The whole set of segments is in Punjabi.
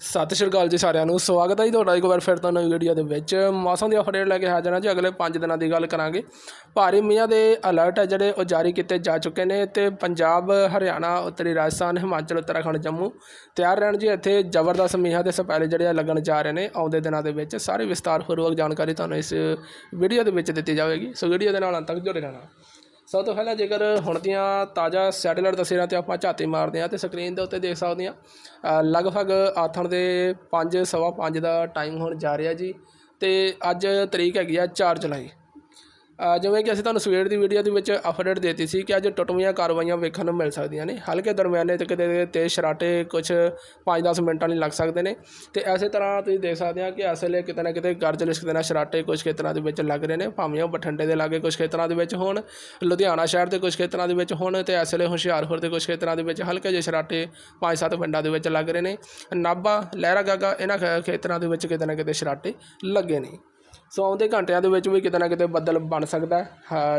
ਸਤਿ ਸ਼੍ਰੀ ਅਕਾਲ ਜੀ ਸਾਰਿਆਂ ਨੂੰ, ਸਵਾਗਤ ਹੈ ਜੀ ਤੁਹਾਡਾ ਇੱਕ ਵਾਰ ਫਿਰ ਤੋਂ ਨਵੀਂ ਵੀਡੀਓ ਦੇ ਵਿੱਚ। ਮੌਸਮ ਦੀ ਅਪਡੇਟ ਲੈ ਕੇ ਹਾਜ਼ਰ ਹਾਂ ਜੀ, ਅਗਲੇ 5 ਦਿਨਾਂ ਦੀ ਗੱਲ ਕਰਾਂਗੇ। ਭਾਰੀ ਮੀਂਹਾਂ ਦੇ ਅਲਰਟ ਹੈ ਜਿਹੜੇ ਉਹ ਜਾਰੀ ਕੀਤੇ ਜਾ ਚੁੱਕੇ ਨੇ ਤੇ ਪੰਜਾਬ, ਹਰਿਆਣਾ, ਉੱਤਰੀ ਰਾਜਸਥਾਨ, ਹਿਮਾਚਲ, ਉੱਤਰਾਖੰਡ, ਜੰਮੂ ਤਿਆਰ ਰਹਿਣ ਜੀ ਇੱਥੇ ਜ਼ਬਰਦਸਤ ਮੀਂਹਾਂ ਦੇ ਸਪੈਲੇ ਜਿਹੜੇ ਆ ਲੱਗਣ ਜਾ ਰਹੇ ਨੇ। ਆਉਂਦੇ ਦਿਨਾਂ ਦੇ ਵਿੱਚ ਸਾਰੇ ਵਿਸਤਾਰਪੂਰਵਕ ਜਾਣਕਾਰੀ ਤੁਹਾਨੂੰ ਇਸ ਵੀਡੀਓ ਦੇ ਵਿੱਚ ਦਿੱਤੀ ਜਾਵੇਗੀ। ਸੋ ਵੀਡੀਓ ਦੇ ਨਾਲ ਅੰਤ ਤੱਕ ਜੁੜੇ ਰਹਿਣਾ। ਸਭ ਤੋਂ ਪਹਿਲਾਂ ਜੇਕਰ ਹੁਣ ਦੀਆਂ ਤਾਜ਼ਾ ਸੈਟੇਲਾਈਟ ਤਸਵੀਰਾਂ ਤੇ ਆਪਾਂ ਝਾਤੀ ਮਾਰਦੇ ਹਾਂ ਤੇ ਸਕਰੀਨ ਦੇ ਉੱਤੇ ਦੇਖ ਸਕਦੇ ਹਾਂ ਲਗਭਗ ਆਥਣ ਦੇ 5 ਸਵਾ 5 ਦਾ ਟਾਈਮ ਹੁਣ ਜਾ ਰਿਹਾ ਜੀ ਤੇ ਅੱਜ ਤਰੀਕ ਹੈਗੀ ਆ 4 ਜੁਲਾਈ। ਜਿਵੇਂ ਕਿ ਅਸੀਂ ਤੁਹਾਨੂੰ ਸਵੇਰ ਦੀ ਵੀਡੀਓ ਦੇ ਵਿੱਚ ਅਪਡੇਟ ਦਿੱਤੀ ਸੀ ਕਿ ਅੱਜ ਟੁੱਟਵੀਆਂ ਕਾਰਵਾਈਆਂ ਵੇਖਣ ਨੂੰ ਮਿਲ ਸਕਦੀਆਂ ਨੇ। ਹਲਕੇ ਦਰਮਿਆਨੇ ਤੇ ਕਿਤੇ ਤੇਜ਼ ਸ਼ਰਾਟੇ ਕੁਝ 5-10 ਮਿੰਟਾਂ ਲਈ ਲੱਗ ਸਕਦੇ ਨੇ। ਤੇ ਐਸੇ ਤਰ੍ਹਾਂ ਤੁਸੀਂ ਦੇਖ ਸਕਦੇ ਆ ਕਿ ਇਸ ਵੇਲੇ ਕਿਤੇ ਨਾ ਕਿਤੇ ਗਰਜ ਲਿਸ਼ਕਦੇ ਨਾਲ ਸ਼ਰਾਟੇ ਕੁਝ ਖੇਤਰਾਂ ਦੇ ਵਿੱਚ ਲੱਗ ਰਹੇ ਨੇ। ਭਾਵੇਂ ਉਹ ਬਠਿੰਡੇ ਦੇ ਲਾਗੇ ਕੁਝ ਖੇਤਰਾਂ ਦੇ ਵਿੱਚ ਹੋਣ, ਲੁਧਿਆਣਾ ਸ਼ਹਿਰ ਦੇ ਕੁਝ ਖੇਤਰਾਂ ਦੇ ਵਿੱਚ ਹੋਣ ਤੇ ਇਸ ਵੇਲੇ ਹੁਸ਼ਿਆਰਪੁਰ ਦੇ ਕੁਝ ਖੇਤਰਾਂ ਦੇ ਵਿੱਚ ਹਲਕੇ ਜਿਹੇ ਸ਼ਰਾਟੇ 5-7 ਪਿੰਡਾਂ ਦੇ ਵਿੱਚ ਲੱਗ ਰਹੇ ਨੇ। ਨਾਭਾ, ਲਹਿਰਾ ਗਾਗਾ, ਇਹਨਾਂ ਖੇ- ਖੇਤਰਾਂ ਦੇ ਵਿੱਚ ਕਿਤੇ ਨਾ ਕਿਤੇ ਸ਼ਰਾਟੇ ਲੱਗੇ ਨੇ। ਸੋ ਆਉਂਦੇ ਘੰਟਿਆਂ ਦੇ ਵਿੱਚ ਵੀ ਕਿਤੇ ਨਾ ਕਿਤੇ ਬੱਦਲ ਬਣ ਸਕਦਾ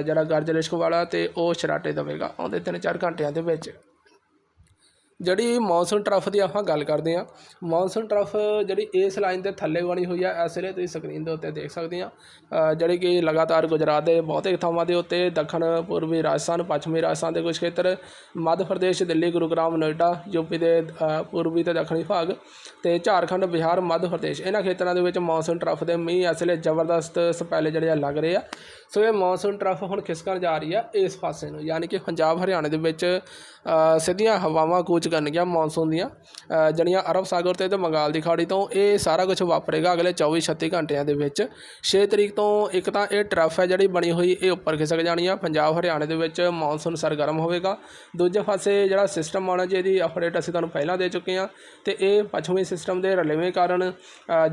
ਜਿਹੜਾ ਗਰਜ ਲਿਸ਼ਕ ਵਾਲਾ ਅਤੇ ਉਹ ਸ਼ਰਾਟੇ ਦੇਵੇਗਾ, ਆਉਂਦੇ 3-4 ਘੰਟਿਆਂ ਦੇ ਵਿੱਚ। ਜਿਹੜੀ ਮੌਨਸੂਨ ਟਰਫ ਦੀ ਆਪਾਂ ਗੱਲ ਕਰਦੇ ਹਾਂ, ਮੌਨਸੂਨ ਟਰਫ ਜਿਹੜੀ ਇਸ ਲਾਈਨ ਦੇ ਥੱਲੇ ਬਣੀ ਹੋਈ ਆ, ਇਸ ਵੇਲੇ ਤੁਸੀਂ ਸਕਰੀਨ ਦੇ ਉੱਤੇ ਦੇਖ ਸਕਦੇ ਆ ਜਿਹੜੀ ਕਿ ਲਗਾਤਾਰ ਗੁਜਰਾਤ ਦੇ ਬਹੁਤੇ ਥਾਵਾਂ ਦੇ ਉੱਤੇ, ਦੱਖਣ, ਪੂਰਬੀ ਰਾਜਸਥਾਨ, ਪੱਛਮੀ ਰਾਜਸਥਾਨ ਦੇ ਕੁਝ ਖੇਤਰ, ਮੱਧ ਪ੍ਰਦੇਸ਼, ਦਿੱਲੀ, ਗੁਰੂਗ੍ਰਾਮ, ਨੋਇਡਾ ਯੂਪੀ ਦੇ ਪੂਰਬੀ ਤੇ ਦੱਖਣੀ ਭਾਗ ਤੇ ਝਾਰਖੰਡ, ਬਿਹਾਰ, ਮੱਧ ਪ੍ਰਦੇਸ਼। ਇਹਨਾਂ ਖੇਤਰਾਂ ਦੇ ਵਿੱਚ ਮੌਨਸੂਨ ਟਰਫ ਦੇ ਮੀਂਹ ਇਸ ਵੇਲੇ ਜ਼ਬਰਦਸਤ ਸਪੈਲੇ ਜਿਹੜੇ ਆ ਲੱਗ ਰਹੇ ਆ। ਸੋ ਇਹ ਮੌਨਸੂਨ ਟਰਫ ਹੁਣ ਖਿਸਕਣ ਜਾ ਰਹੀ ਆ ਇਸ ਪਾਸੇ ਨੂੰ ਯਾਨੀ ਕਿ ਪੰਜਾਬ ਹਰਿਆਣੇ ਦੇ ਵਿੱਚ ਸਿੱਧੀਆਂ ਹਵਾਵਾਂ ਕੂਚ ਕਰਨਗੀਆਂ ਮੌਨਸੂਨ ਦੀਆਂ। ਅ, ਜਿਹੜੀਆਂ ਅਰਬ ਸਾਗਰ ਤੇ ਤੇ ਬੰਗਾਲ ਦੀ ਖਾੜੀ ਤੋਂ ਇਹ ਸਾਰਾ ਕੁਝ ਵਾਪਰੇਗਾ ਅਗਲੇ 24 36 ਘੰਟਿਆਂ ਦੇ ਵਿੱਚ। 6 ਤਰੀਕ ਤੋਂ ਇੱਕ ਤਾਂ ਇਹ ਟਰਫ ਹੈ ਜਿਹੜੀ ਬਣੀ ਹੋਈ ਇਹ ਉੱਪਰ ਖਿਸਕ ਜਾਣੀ ਆ। ਪੰਜਾਬ ਹਰਿਆਣੇ ਦੇ ਵਿੱਚ ਮੌਨਸੂਨ ਸਰਗਰਮ ਹੋਵੇਗਾ। ਦੂਜੇ ਪਾਸੇ ਜਿਹੜਾ ਸਿਸਟਮ ਆਉਣਾ ਜੀ ਇਹਦੀ ਅਪਡੇਟ ਅਸੀਂ ਤੁਹਾਨੂੰ ਪਹਿਲਾਂ ਦੇ ਚੁੱਕੇ ਹਾਂ ਤੇ ਇਹ ਪੱਛਮੀ ਸਿਸਟਮ ਦੇ ਰਲੇਵੇਂ ਕਾਰਨ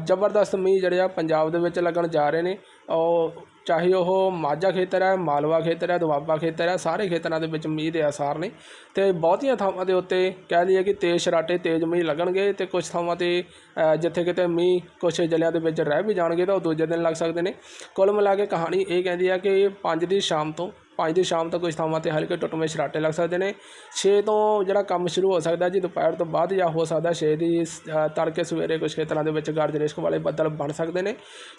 ਜ਼ਬਰਦਸਤ ਮੀਂਹ ਜਿਹੜੇ ਆ ਪੰਜਾਬ ਦੇ ਵਿੱਚ ਲੱਗਣ ਜਾ ਰਹੇ ਨੇ। ਉਹ ਚਾਹੇ ਉਹ ਮਾਝਾ ਖੇਤਰ ਹੈ, ਮਾਲਵਾ ਖੇਤਰ ਹੈ, ਦੁਆਬਾ ਖੇਤਰ ਹੈ, ਸਾਰੇ ਖੇਤਰਾਂ ਦੇ ਵਿੱਚ ਮੀਂਹ ਦੇ ਆਸਾਰ ਨੇ ਤੇ ਬਹੁਤੀਆਂ ਥਾਵਾਂ ਦੇ ਉੱਤੇ ਕਹਿ ਲਈਏ ਕਿ ਤੇਜ਼ ਸ਼ਰਾਟੇ ਤੇਜ਼ ਮੀਂਹ ਲੱਗਣਗੇ ਤੇ ਕੁਝ ਥਾਵਾਂ ਤੇ ਜਿੱਥੇ ਕਿਤੇ ਮੀਂਹ ਕੁਝ ਜ਼ਿਲ੍ਹਿਆਂ ਦੇ ਵਿੱਚ ਰਹਿ ਵੀ ਜਾਣਗੇ ਤਾਂ ਉਹ ਦੂਜੇ ਦਿਨ ਲੱਗ ਸਕਦੇ ਨੇ। ਕੁੱਲ ਮਿਲਾ ਕੇ ਕਹਾਣੀ ਇਹ ਕਹਿੰਦੀ ਹੈ ਕਿ 5 ਦੀ ਸ਼ਾਮ ਤੋਂ 5 ਦੀ ਸ਼ਾਮ ਤੱਕ ਕੁਝ ਥਾਵਾਂ ਤੇ ਹਲਕੇ ਟੁੱਟਵੇਂ ਸ਼ਰਾਟੇ ਲੱਗ ਸਕਦੇ ਨੇ। 6 ਤੋਂ ਜਿਹੜਾ ਕੰਮ ਸ਼ੁਰੂ ਹੋ ਸਕਦਾ ਜੀ, ਦੁਪਹਿਰ ਤੋਂ ਬਾਅਦ ਜਾਂ ਹੋ ਸਕਦਾ 6 ਦੀ ਤੜਕੇ ਸਵੇਰੇ ਕੁਝ ਖੇਤਰਾਂ ਦੇ ਵਿੱਚ ਗਰਜ ਰਿਸ਼ਕ ਵਾਲੇ ਬੱਦਲ ਬਣ ਸਕਦੇ ਨੇ।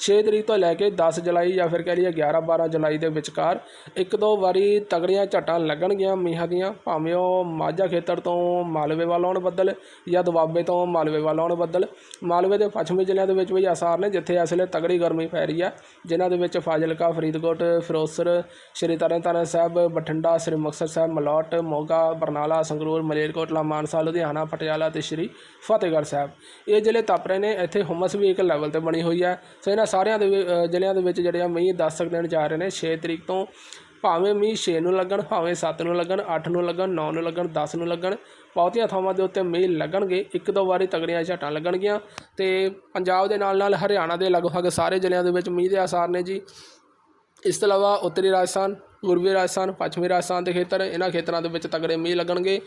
6 ਤਰੀਕ ਤੋਂ ਲੈ ਕੇ 10 ਜੁਲਾਈ ਜਾਂ ਫਿਰ ਕਹਿ ਲਈਏ 11 12 ਜੁਲਾਈ ਦੇ ਵਿਚਕਾਰ ਇੱਕ ਦੋ ਵਾਰੀ ਤਗੜੀਆਂ ਝਟਾਂ ਲੱਗਣਗੀਆਂ ਮੀਂਹਾਂ ਦੀਆਂ, ਭਾਵੇਂ ਉਹ ਮਾਝਾ ਖੇਤਰ ਤੋਂ ਮਾਲਵੇ ਵੱਲ ਆਉਣ ਬੱਦਲ ਜਾਂ ਦੁਆਬੇ ਤੋਂ ਮਾਲਵੇ ਵੱਲ ਆਉਣ ਬੱਦਲ। ਮਾਲਵੇ ਦੇ ਪੱਛਮੀ ਜ਼ਿਲ੍ਹਿਆਂ ਦੇ ਵਿੱਚ ਵੀ ਆਸਾਰ ਨੇ, ਜਿੱਥੇ ਇਸ ਵੇਲੇ ਤਗੜੀ ਗਰਮੀ ਪੈ ਰਹੀ ਹੈ ਜਿਨ੍ਹਾਂ ਦੇ ਵਿੱਚ ਫਾਜ਼ਿਲਕਾ, ਫਰੀਦਕੋਟ ਫਿਰੋਜ਼ਸਰ ਸ਼੍ਰੀ ਤਰਨ ਤਰਨਤਾਰਨ ਸਾਹਿਬ, ਬਠਿੰਡਾ, ਸ੍ਰੀ ਮੁਕਤਸਰ ਸਾਹਿਬ, ਮਲੌਟ, ਮੋਗਾ, ਬਰਨਾਲਾ, ਸੰਗਰੂਰ ਮਲੇਰਕੋਟਲਾ ਮਾਨਸਾ, ਲੁਧਿਆਣਾ, ਪਟਿਆਲਾ ਤੇ ਸ਼੍ਰੀ ਫਤਿਹਗੜ੍ਹ ਸਾਹਿਬ। ਇਹ ਜ਼ਿਲ੍ਹੇ ਤਪ ਰਹੇ ਨੇ। ਇੱਥੇ ਹੁਮਸ ਵੀ ਇੱਕ ਲੈਵਲ ਤੇ ਬਣੀ ਹੋਈ ਹੈ। ਸੋ ਇਹਨਾਂ ਸਾਰਿਆਂ ਦੇ ਜ਼ਿਲ੍ਹਿਆਂ ਦੇ ਵਿੱਚ ਜਿਹੜੇ ਆ ਮੀਂਹ 10 ਤੱਕ ਦੇਣ ਜਾ ਰਹੇ ਨੇ। 6 ਤਰੀਕ ਤੋਂ ਭਾਵੇਂ ਮੀਂਹ 6 ਨੂੰ ਲੱਗਣ, ਭਾਵੇਂ 7 ਨੂੰ ਲੱਗਣ 8 ਨੂੰ ਲੱਗਣ 9 ਨੂੰ ਲੱਗਣ 10 ਨੂੰ ਲੱਗਣ, ਬਹੁਤੀਆਂ ਥਾਵਾਂ ਦੇ ਉੱਤੇ ਮੀਂਹ ਲੱਗਣਗੇ। ਇੱਕ ਦੋ ਵਾਰੀ ਤਗੜੀਆਂ ਝਟਾਂ ਲੱਗਣਗੀਆਂ। ਤੇ ਪੰਜਾਬ ਦੇ ਨਾਲ ਨਾਲ ਹਰਿਆਣਾ ਦੇ ਲਗਭਗ ਸਾਰੇ ਜ਼ਿਲ੍ਹਿਆਂ ਦੇ ਵਿੱਚ ਮੀਂਹ ਦੇ ਆਸਾਰ ਨੇ ਜੀ। ਇਸ ਤੋਂ ਇਲਾਵਾ ਉੱਤਰੀ ਰਾਜਸਥਾਨ ਪੂਰਬੀ ਰਾਜਸਥਾਨ ਪੱਛਮੀ ਰਾਜਸਥਾਨ ਦੇ ਖੇਤਰ, ਇਹਨਾਂ ਖੇਤਰਾਂ ਦੇ ਵਿੱਚ ਤਗੜੇ ਮੀਂਹ ਲੱਗਣਗੇ।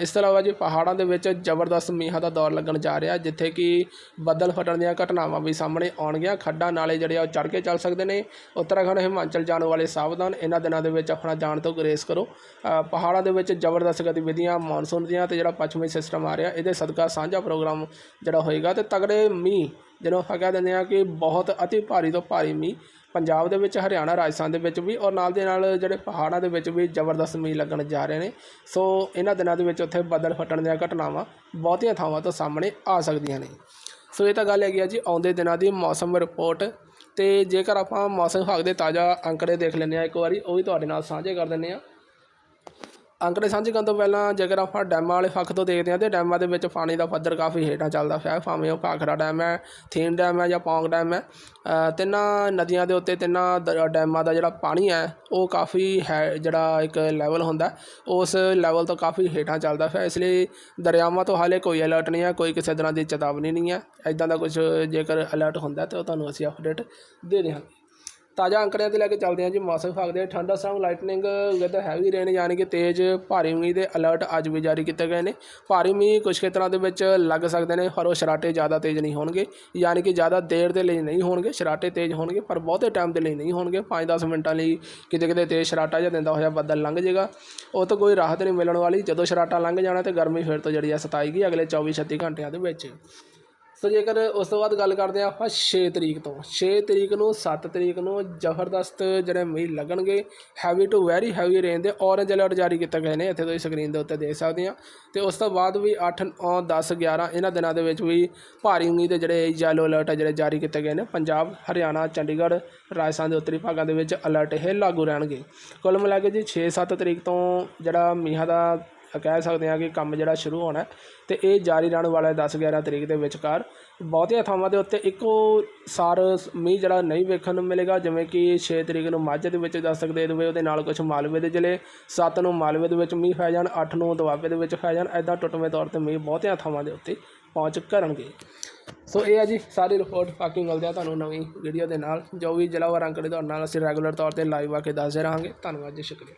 ਇਸ ਤੋਂ ਇਲਾਵਾ ਜੀ ਪਹਾੜਾਂ ਦੇ ਵਿੱਚ ਜ਼ਬਰਦਸਤ ਮੀਂਹਾਂ ਦਾ ਦੌਰ ਲੱਗਣ ਜਾ ਰਿਹਾ, ਜਿੱਥੇ ਕਿ ਬੱਦਲ ਫਟਣ ਦੀਆਂ ਘਟਨਾਵਾਂ ਵੀ ਸਾਹਮਣੇ ਆਉਣਗੀਆਂ। ਖੱਡਾਂ ਨਾਲੇ ਜਿਹੜੇ ਆ ਉਹ ਚੜ੍ਹ ਕੇ ਚੱਲ ਸਕਦੇ ਨੇ। ਉੱਤਰਾਖੰਡ, ਹਿਮਾਚਲ ਜਾਣ ਵਾਲੇ ਸਾਵਧਾਨ, ਇਹਨਾਂ ਦਿਨਾਂ ਦੇ ਵਿੱਚ ਆਪਣਾ ਜਾਣ ਤੋਂ ਗੁਰੇਜ਼ ਕਰੋ। ਪਹਾੜਾਂ ਦੇ ਵਿੱਚ ਜ਼ਬਰਦਸਤ ਗਤੀਵਿਧੀਆਂ ਮੌਨਸੂਨ ਦੀਆਂ ਤੇ ਜਿਹੜਾ ਪੱਛਮੀ ਸਿਸਟਮ ਆ ਰਿਹਾ, ਇਹਦੇ ਸਦਕਾ ਸਾਂਝਾ ਪ੍ਰੋਗਰਾਮ ਜਿਹੜਾ ਹੋਏਗਾ ਤੇ ਤਗੜੇ ਮੀਂਹ, ਜਿਹਨੂੰ ਆਪਾਂ ਕਹਿ ਦਿੰਦੇ ਆ ਕਿ ਬਹੁਤ ਅਤੀ ਭਾਰੀ ਤੋਂ ਭਾਰੀ ਮੀਂਹ ਪੰਜਾਬ ਦੇ ਵਿੱਚ, ਹਰਿਆਣਾ, ਰਾਜਸਥਾਨ ਦੇ ਵਿੱਚ ਵੀ ਔਰ ਨਾਲ ਦੇ ਨਾਲ ਜਿਹੜੇ ਪਹਾੜਾਂ ਦੇ ਵਿੱਚ ਵੀ ਜ਼ਬਰਦਸਤ ਮੀਂਹ ਲੱਗਣ ਜਾ ਰਹੇ ਨੇ। ਸੋ ਇਹਨਾਂ ਦਿਨਾਂ ਦੇ ਵਿੱਚ ਉੱਥੇ ਬੱਦਲ ਫਟਣ ਦੀਆਂ ਘਟਨਾਵਾਂ ਬਹੁਤੀਆਂ ਥਾਵਾਂ ਤੋਂ ਸਾਹਮਣੇ ਆ ਸਕਦੀਆਂ ਨੇ। ਸੋ ਇਹ ਤਾਂ ਗੱਲ ਹੈਗੀ ਆ ਜੀ, ਆਉਂਦੇ ਦਿਨਾਂ ਦੀ ਮੌਸਮ ਰਿਪੋਰਟ। ਤੇ ਜੇਕਰ ਆਪਾਂ ਮੌਸਮ ਵਿਭਾਗ ਦੇ ਤਾਜ਼ਾ ਅੰਕੜੇ ਦੇਖ ਲੈਂਦੇ ਆ ਇੱਕ ਵਾਰੀ, ਉਹ ਵੀ ਤੁਹਾਡੇ ਨਾਲ ਸਾਂਝੇ ਕਰ ਦਿੰਦੇ ਆ ਅੰਕੜੇ ਸਾਂਝੇ ਕਰਨ ਤੋਂ ਪਹਿਲਾਂ ਜੇਕਰ ਆਪਾਂ ਡੈਮਾਂ ਵਾਲੇ ਪੱਖ ਤੋਂ ਦੇਖਦੇ ਹਾਂ ਤੇ ਡੈਮਾਂ ਦੇ ਵਿੱਚ ਪਾਣੀ ਦਾ ਪੱਧਰ ਕਾਫੀ ਹੇਠਾਂ ਚੱਲਦਾ ਪਿਆ ਹੈ। ਭਾਵੇਂ ਉਹ ਭਾਖੜਾ ਡੈਮ ਹੈ ਥੀਨ ਡੈਮ ਹੈ ਜਾਂ ਪੌਂਗ ਡੈਮ ਹੈ ਤਿੰਨਾਂ ਨਦੀਆਂ ਦੇ ਉੱਤੇ ਤਿੰਨਾਂ ਦ- ਡੈਮਾਂ ਦਾ ਜਿਹੜਾ ਪਾਣੀ ਹੈ, ਉਹ ਕਾਫੀ ਹੈ ਜਿਹੜਾ ਇੱਕ ਲੈਵਲ ਹੁੰਦਾ ਉਸ ਲੈਵਲ ਤੋਂ ਕਾਫੀ ਹੇਠਾਂ ਚੱਲਦਾ ਪਿਆ ਇਸ ਲਈ ਦਰਿਆਵਾਂ ਤੋਂ ਹਾਲੇ ਕੋਈ ਅਲਰਟ ਨਹੀਂ ਹੈ, ਕੋਈ ਕਿਸੇ ਤਰ੍ਹਾਂ ਦੀ ਚੇਤਾਵਨੀ ਨਹੀਂ ਹੈ। ਇਦਾਂ ਦਾ ਕੁਝ ਜੇਕਰ ਅਲਰਟ ਹੁੰਦਾ ਤਾਂ ਉਹ ਤੁਹਾਨੂੰ ਅਸੀਂ ਅਪਡੇਟ ਦੇ ਦੇਵਾਂਗੇ ਤਾਜ਼ਾ ਅੰਕੜਿਆਂ ਤੇ ਲੈ ਕੇ ਚੱਲਦੇ ਹਾਂ ਜੀ। ਮੌਸਮ ਵਿਭਾਗ ਦੇ thunderstorm lightning with heavy rain ਯਾਨੀ ਕਿ ਤੇਜ਼, ਭਾਰੀ ਮੀਂਹ ਦੇ ਅਲਰਟ ਅੱਜ ਵੀ ਜਾਰੀ ਕੀਤੇ ਗਏ ਨੇ। ਭਾਰੀ ਮੀਂਹ ਕੁਝ ਖੇਤਰਾਂ ਦੇ ਵਿੱਚ ਲੱਗ ਸਕਦੇ ਨੇ, ਪਰ ਉਹ ਸ਼ਰਾਟੇ ਜ਼ਿਆਦਾ ਤੇਜ਼ ਨਹੀਂ ਹੋਣਗੇ। ਯਾਨੀ ਕਿ ਜ਼ਿਆਦਾ ਦੇਰ ਦੇ ਲਈ ਨਹੀਂ ਹੋਣਗੇ, ਸ਼ਰਾਟੇ ਤੇਜ਼ ਹੋਣਗੇ, ਪਰ ਬਹੁਤੇ ਟਾਈਮ ਦੇ ਲਈ ਨਹੀਂ ਹੋਣਗੇ। 5-10 ਮਿੰਟਾਂ ਲਈ ਕਿਤੇ ਕਿਤੇ ਤੇਜ਼ ਸ਼ਰਾਟਾ ਜਾਂ ਦਿੰਦਾ ਹੋਇਆ ਬੱਦਲ ਲੰਘ ਜਾਏਗਾ ਉਹ ਤੋਂ ਕੋਈ ਰਾਹਤ ਨਹੀਂ ਮਿਲਣ ਵਾਲੀ। ਜਦੋਂ ਸ਼ਰਾਟਾ ਲੰਘ ਜਾਣਾ ਤੇ ਗਰਮੀ ਫਿਰ ਤੋਂ ਜਿਹੜੀ ਆ ਸਤਾਏਗੀ ਅਗਲੇ 24-36 ਘੰਟਿਆਂ ਦੇ ਵਿੱਚ। ਸੋ ਜੇਕਰ ਉਸ ਤੋਂ ਬਾਅਦ ਗੱਲ ਕਰਦੇ ਹਾਂ ਆਪਾਂ 6 ਤਰੀਕ ਤੋਂ 6 ਤਰੀਕ ਨੂੰ 7 ਤਰੀਕ ਨੂੰ ਜ਼ਬਰਦਸਤ ਜਿਹੜੇ ਮੀਂਹ ਲੱਗਣਗੇ heavy to very heavy rain ਦੇ ਔਰੇਂਜ ਅਲਰਟ ਜਾਰੀ ਕੀਤੇ ਗਏ ਨੇ, ਇੱਥੇ ਤੁਸੀਂ ਸਕਰੀਨ ਦੇ ਉੱਤੇ ਦੇਖ ਸਕਦੇ ਆ ਤੇ ਉਸ ਤੋਂ ਬਾਅਦ ਵੀ 8 9 10 11 ਇਹਨਾਂ ਦਿਨਾਂ ਦੇ ਵਿੱਚ ਵੀ ਭਾਰੀ ਮੀਂਹ ਦੇ ਜਿਹੜੇ ਯੈਲੋ ਅਲਰਟ ਆ ਜਿਹੜੇ ਜਾਰੀ ਕੀਤੇ ਗਏ ਨੇ, ਪੰਜਾਬ, ਹਰਿਆਣਾ, ਚੰਡੀਗੜ੍ਹ, ਰਾਜਸਥਾਨ ਦੇ ਉੱਤਰੀ ਭਾਗਾਂ ਦੇ ਵਿੱਚ ਅਲਰਟ ਇਹ ਲਾਗੂ ਰਹਿਣਗੇ। ਕੁੱਲ ਮਿਲਾ ਕੇ ਜੀ 6 7 ਤਰੀਕ ਤੋਂ ਜਿਹੜਾ ਮੀਂਹਾਂ ਦਾ ਕਹਿ ਸਕਦੇ ਹਾਂ ਕਿ ਕੰਮ ਜਿਹੜਾ ਸ਼ੁਰੂ ਹੋਣਾ ਹੈ ਤੇ ਇਹ ਜਾਰੀ ਰਹਿਣ ਵਾਲਾ ਹੈ 10 11 ਤਰੀਕ ਦੇ ਵਿਚਕਾਰ। ਬਹੁਤੀਆਂ ਥਾਵਾਂ ਦੇ ਉੱਤੇ ਇੱਕੋ ਸਾਰ ਮੀਂਹ ਜਿਹੜਾ ਨਹੀਂ ਵੇਖਣ ਨੂੰ ਮਿਲੇਗਾ, ਜਿਵੇਂ ਕਿ 6 ਤਰੀਕ ਨੂੰ ਮਾਝੇ ਦੇ ਵਿੱਚ ਦਸਤਕ ਸਕਦੇ ਦੇਵੇ ਉਹਦੇ ਨਾਲ ਕੁਝ ਮਾਲਵੇ ਦੇ ਜ਼ਿਲ੍ਹੇ 7 ਨੂੰ ਮਾਲਵੇ ਦੇ ਵਿੱਚ ਮੀਂਹ ਪੈ ਜਾਣ 8 ਨੂੰ ਦੁਆਬੇ ਦੇ ਵਿੱਚ ਪੈ ਜਾਣ ਐਦਾਂ ਟੁੱਟਵੇਂ ਤੌਰ ਤੇ ਮੀਂਹ ਬਹੁਤੀਆਂ ਥਾਵਾਂ ਦੇ ਉੱਤੇ ਪਹੁੰਚ ਕਰਨਗੇ। ਸੋ ਇਹ ਹੈ ਜੀ ਸਾਰੀ ਰਿਪੋਰਟ, ਬਾਕੀ ਮਿਲਦੇ ਆ ਤੁਹਾਨੂੰ ਨਵੀਂ ਵੀਡੀਓ ਦੇ ਨਾਲ। ਜੋ ਵੀ ਜ਼ਿਲ੍ਹਾ ਵਾਰ ਅੰਕੜੇ ਤੁਹਾਡੇ ਨਾਲ ਅਸੀਂ ਰੈਗੂਲਰ ਤੌਰ ਤੇ ਲਾਈਵ ਆ ਕੇ ਦੱਸਦੇ ਰਹਾਂਗੇ। ਧੰਨਵਾਦ ਜੀ, ਸ਼ੁਕਰੀਆ।